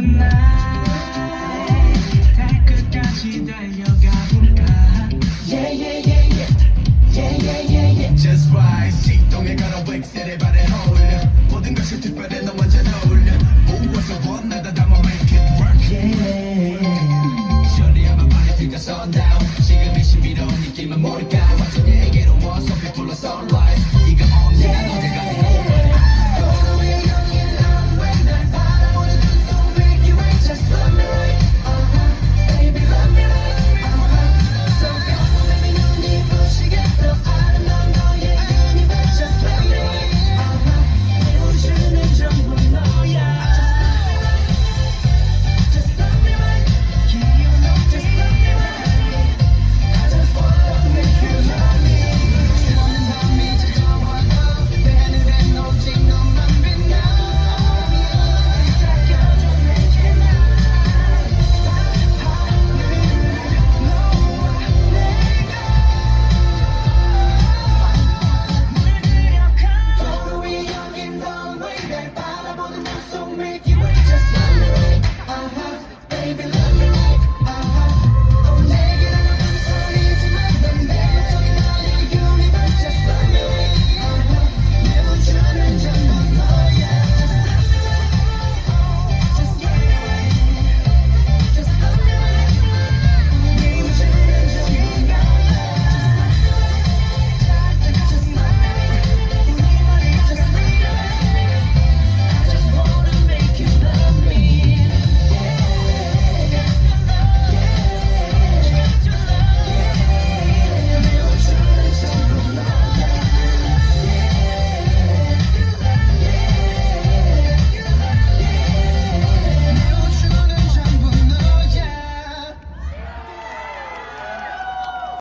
날 끝까지 달려가 볼까? sundown 지금의 신비로운 느낌은 뭘까? 완전 내게로 와서 베풀러 sunlight